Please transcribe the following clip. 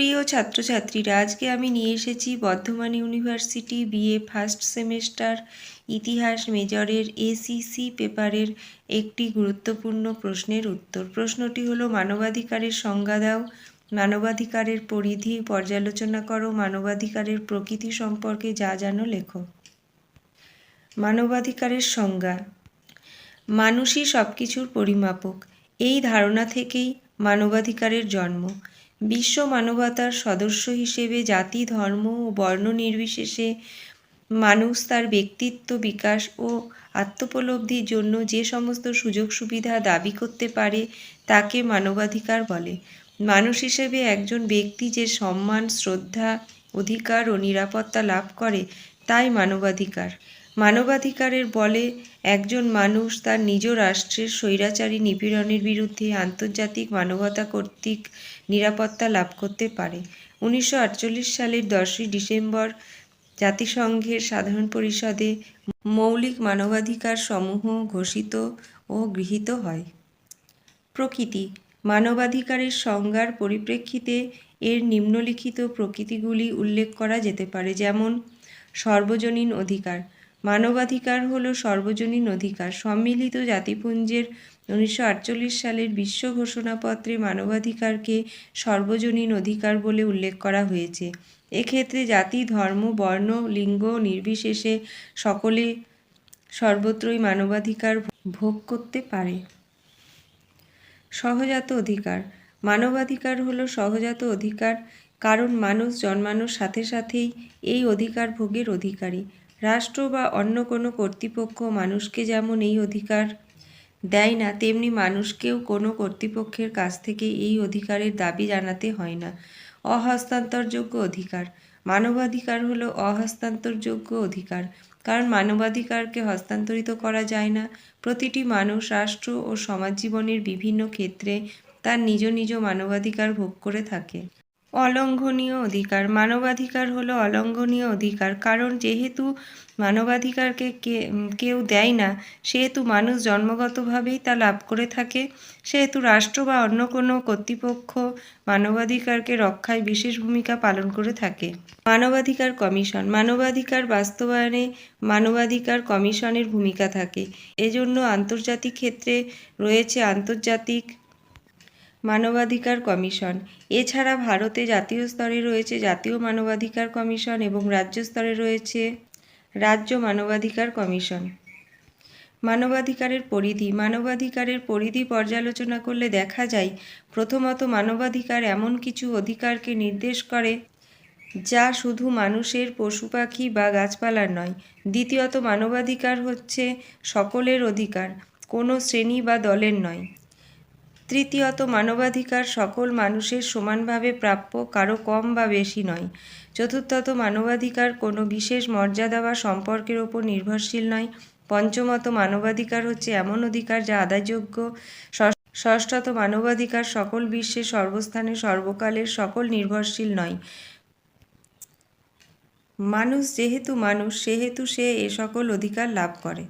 প্রিয় ছাত্রছাত্রীরা, আজকে আমি নিয়ে এসেছি Bardhaman university BA first semester ইতিহাস মেজরের এসিসি পেপারের একটি গুরুত্বপূর্ণ প্রশ্নের উত্তর। প্রশ্নটি হলো, মানবাধিকারের সংজ্ঞা দাও, মানবাধিকারের পরিধি পর্যালোচনা করো, মানবাধিকারের প্রকৃতি সম্পর্কে যা জানো লেখো। মানবাধিকারের সংজ্ঞা, মানুষই সব কিছুর পরিমাপক। এই ধারণা থেকেই মানবাধিকারের জন্ম। বিশ্ব মানবতার সদস্য হিসেবে জাতি, ধর্ম ও বর্ণ নির্বিশেষে মানুষ তার ব্যক্তিত্ব, বিকাশ ও আত্মোপলব্ধির জন্য যে সমস্ত সুযোগ সুবিধা দাবি করতে পারে তাকে মানবাধিকার বলে। মানুষ হিসেবে একজন ব্যক্তি যে সম্মান, শ্রদ্ধা, অধিকার ও নিরাপত্তা লাভ করে, তাই মানবাধিকার। মানবাধিকারের বলে একজন মানুষ তার নিজ রাষ্ট্রের স্বৈরাচারী নিপীড়নের বিরুদ্ধে আন্তর্জাতিক মানবতা কর্তৃক নিরাপত্তা লাভ করতে পারে। উনিশশো আটচল্লিশ সালের দশই ডিসেম্বর জাতিসংঘের সাধারণ পরিষদে মৌলিক মানবাধিকার সমূহ ঘোষিত ও গৃহীত হয়। প্রকৃতি, মানবাধিকারের সংজ্ঞার পরিপ্রেক্ষিতে এর নিম্নলিখিত প্রকৃতিগুলি উল্লেখ করা যেতে পারে, যেমন সর্বজনীন অধিকার মানবাধিকার হল সর্বজনীন অধিকার। সম্মিলিত জাতিপুঞ্জের উনিশশো আটচল্লিশ সালের বিশ্ব ঘোষণাপত্রে মানবাধিকারকে সর্বজনীন অধিকার বলে উল্লেখ করা হয়েছে। এক্ষেত্রে জাতি, ধর্ম, বর্ণ, লিঙ্গ নির্বিশেষে সকলে সর্বত্রই মানবাধিকার ভোগ করতে পারে। সহজাত অধিকার। মানবাধিকার হলো সহজাত অধিকার, কারণ মানুষ জন্মানোর সাথে সাথেই এই অধিকার ভোগের অধিকারী। রাষ্ট্র বা অন্য কোনো কর্তৃপক্ষ মানুষকে যেমন এই অধিকার দেয় না, তেমনি মানুষকেও কোনো কর্তৃপক্ষের কাছ থেকে এই অধিকারের দাবি জানাতে হয় না। অহস্তান্তরযোগ্য অধিকার। মানবাধিকার হলো অহস্তান্তরযোগ্য অধিকার। কারণ মানবাধিকারকে হস্তান্তরিত করা যায় না। প্রতিটি মানুষ, রাষ্ট্র ও সমাজ জীবনের বিভিন্ন ক্ষেত্রে তার নিজ নিজ মানবাধিকার ভোগ করে থাকে। অলঙ্ঘনীয় অধিকার। মানবাধিকার হলো অলঙ্ঘনীয় অধিকার। কারণ যেহেতু মানবাধিকারকে কেউ দেয় না, সেহেতু মানুষ জন্মগতভাবেই তা লাভ করে থাকে। সেহেতু রাষ্ট্র বা অন্য কোনো কর্তৃপক্ষ মানবাধিকারকে রক্ষায় বিশেষ ভূমিকা পালন করে থাকে। মানবাধিকার কমিশন। মানবাধিকার বাস্তবায়নে মানবাধিকার কমিশনের ভূমিকা থাকে। এজন্য আন্তর্জাতিক ক্ষেত্রে রয়েছে আন্তর্জাতিক মানবাধিকার কমিশন। এছাড়া ভারতে জাতীয় স্তরে রয়েছে জাতীয় মানবাধিকার কমিশন এবং রাজ্য স্তরে রয়েছে রাজ্য মানবাধিকার কমিশন। মানবাধিকারের পরিধি। মানবাধিকারের পরিধি পর্যালোচনা করলে দেখা যায়, প্রথমত মানবাধিকার এমন কিছু অধিকারকে নির্দেশ করে যা শুধু মানুষের পশু পাখি বা গাছপালার নয়, দ্বিতীয়ত মানবাধিকার হচ্ছে সকলের অধিকার, কোনো শ্রেণি বা দলের নয়। তৃতীয়ত, মানবাধিকার সকল মানুষের সমানভাবে প্রাপ্য, কারও কম বা বেশি নয়। চতুর্থত, মানবাধিকার কোনো বিশেষ মর্যাদা বা সম্পর্কের ওপর নির্ভরশীল নয়। পঞ্চমত, মানবাধিকার হচ্ছে এমন অধিকার যা আদায়যোগ্য। ষষ্ঠত, মানবাধিকার সকল বিশ্বে সর্বস্থানে সর্বকালের সকল নির্ভরশীল নয়। মানুষ যেহেতু মানুষ, সেহেতু সে এ সকল অধিকার লাভ করে।